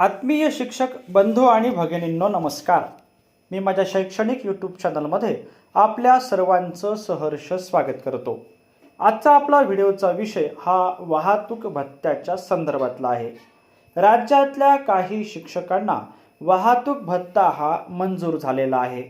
आत्मीय शिक्षक बंधू आणि भगिनींनो नमस्कार. मी माझ्या शैक्षणिक यूट्यूब चॅनलमध्ये आपल्या सर्वांचं सहर्ष स्वागत करतो. आजचा आपला व्हिडिओचा विषय हा वाहतूक भत्त्याच्या संदर्भातला आहे. राज्यातल्या काही शिक्षकांना वाहतूक भत्ता हा मंजूर झालेला आहे.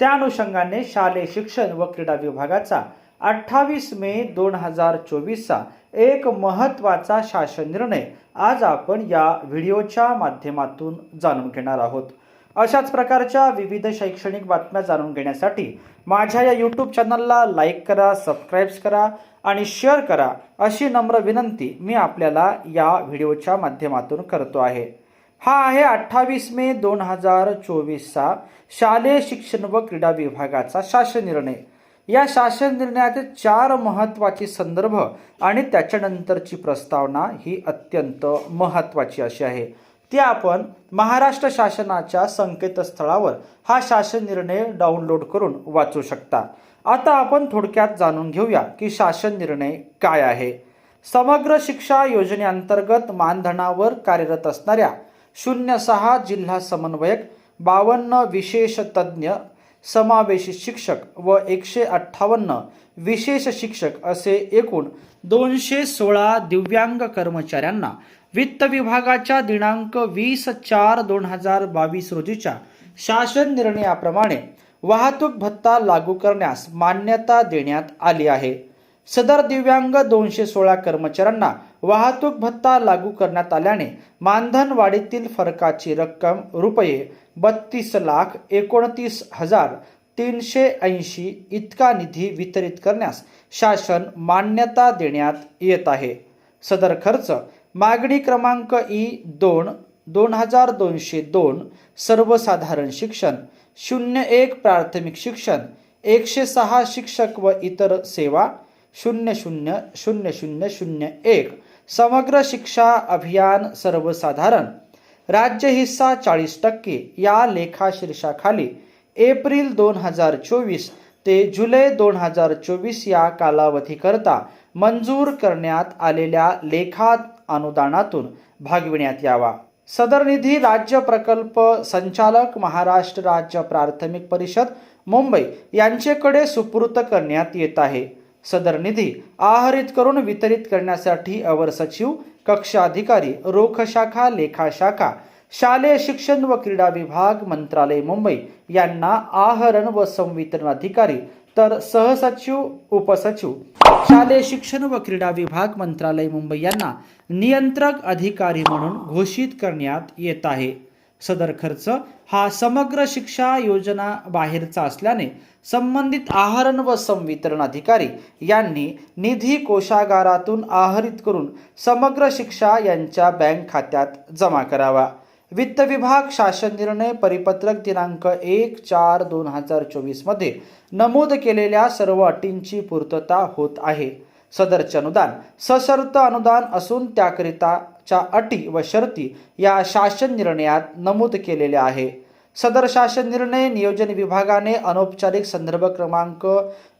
त्या अनुषंगाने शालेय शिक्षण व क्रीडा विभागाचा अठ्ठावीस मे दोन हजार चोवीसचा एक महत्त्वाचा शासन निर्णय आज आपण या व्हिडिओच्या माध्यमातून जाणून घेणार आहोत. अशाच प्रकारच्या विविध शैक्षणिक बातम्या जाणून घेण्यासाठी माझ्या या यूट्यूब चॅनलला लाईक करा सबस्क्राईब्स करा आणि शेअर करा अशी नम्र विनंती मी आपल्याला या व्हिडिओच्या माध्यमातून करतो आहे. हा आहे अठ्ठावीस मे दोन हजार चोवीसचा शालेय शिक्षण व क्रीडा विभागाचा शासन निर्णय. या शासन निर्णयातील चार महत्त्वाचे संदर्भ आणि त्याच्यानंतरची प्रस्तावना ही अत्यंत महत्त्वाची अशी आहे. ती आपण महाराष्ट्र शासनाच्या संकेतस्थळावर हा शासन निर्णय डाउनलोड करून वाचू शकता. आता आपण थोडक्यात जाणून घेऊया की शासन निर्णय काय आहे. समग्र शिक्षा योजनेअंतर्गत मानधनावर कार्यरत असणाऱ्या शून्य सहा जिल्हा समन्वयक बावन्न विशेष तज्ज्ञ समावेशी शिक्षक व एकशे अठ्ठावन्न विशेष शिक्षक असे एकूण दोनशे सोळा दिव्यांग कर्मचाऱ्यांना वित्त विभागाच्या दिनांक वीस चार दोन हजार बावीस रोजीच्या शासन निर्णयाप्रमाणे वाहतूक भत्ता लागू करण्यास मान्यता देण्यात आली आहे. सदर दिव्यांग दोनशे सोळा कर्मचाऱ्यांना वाहतूक भत्ता लागू करण्यात आल्याने मानधन वाढीतील फरकाची रक्कम रुपये बत्तीस लाख एकोणतीस हजार तीनशे ऐंशी इतका निधी वितरित करण्यास शासन मान्यता देण्यात येत आहे. सदर खर्च मागणी क्रमांक ई दोन दोन हजार दोनशे दोन सर्वसाधारण शिक्षण शून्य एक प्राथमिक शिक्षण एकशे सहा शिक्षक व इतर सेवा शून्य शून्य शून्य शून्य शून्य एक. समग्र शिक्षा अभियान सर्वसाधारण. राज्य हिस्सा चाळीस टक्के. या लेखाशीर्षाखाली एप्रिल दोन हजार चोवीस ते जुलै दोन हजार चोवीस या कालावधीकरता मंजूर करण्यात आलेल्या लेखा अनुदानातून भागविण्यात यावा. सदर निधी राज्य प्रकल्प संचालक महाराष्ट्र राज्य प्राथमिक परिषद मुंबई यांचेकडे सुपूर्त करण्यात येत आहे. सदर निधी आहरित करून वितरित करण्यासाठी अवर सचिव कक्ष अधिकारी रोख शाखा लेखा शाखा शालेय शिक्षण व क्रीडा विभाग मंत्रालय मुंबई यांना आहरण व संवितरण अधिकारी तर सहसचिव उपसचिव शालेय शिक्षण व क्रीडा विभाग मंत्रालय मुंबई यांना नियंत्रक अधिकारी म्हणून घोषित करण्यात येत आहे. सदर खर्च हा समग्र शिक्षा योजना बाहेरचा असल्याने संबंधित आहरण व संवितरण अधिकारी यांनी निधी कोशागारातून आहरित करून समग्र शिक्षा यांच्या बँक खात्यात जमा करावा. वित्त विभाग शासन निर्णय परिपत्रक दिनांक एक चार दोन हजार चोवीसमध्ये नमूद केलेल्या सर्व अटींची पूर्तता होत आहे. सदरचे अनुदान सशर्त अनुदान असून त्याकरिता च्या अटी व शर्ती या शासन निर्णयात नमूद केलेल्या आहे. सदर शासन निर्णय नियोजन विभागाने अनौपचारिक संदर्भ क्रमांक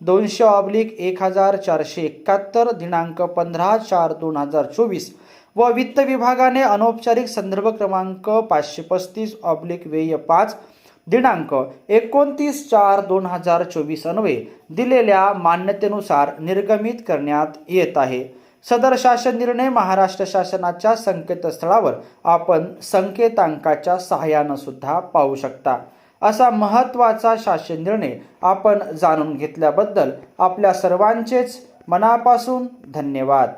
दोनशे ऑब्लिक एक हजार चारशे एकाहत्तर दिनांक पंधरा चार दोन हजार चोवीस व वित्त विभागाने अनौपचारिक संदर्भ क्रमांक पाचशे पस्तीस ऑब्लिक व्यय पाच दिनांक एकोणतीस चार दोन हजार चोवीस अन्वये दिलेल्या मान्यतेनुसार निर्गमित करण्यात येत आहे. सदर शासन निर्णय महाराष्ट्र शासनाच्या संकेतस्थळावर आपण संकेतांकाच्या सहाय्यानं सुद्धा पाहू शकता. असा महत्त्वाचा शासन निर्णय आपण जाणून घेतल्याबद्दल आपल्या सर्वांचेच मनापासून धन्यवाद.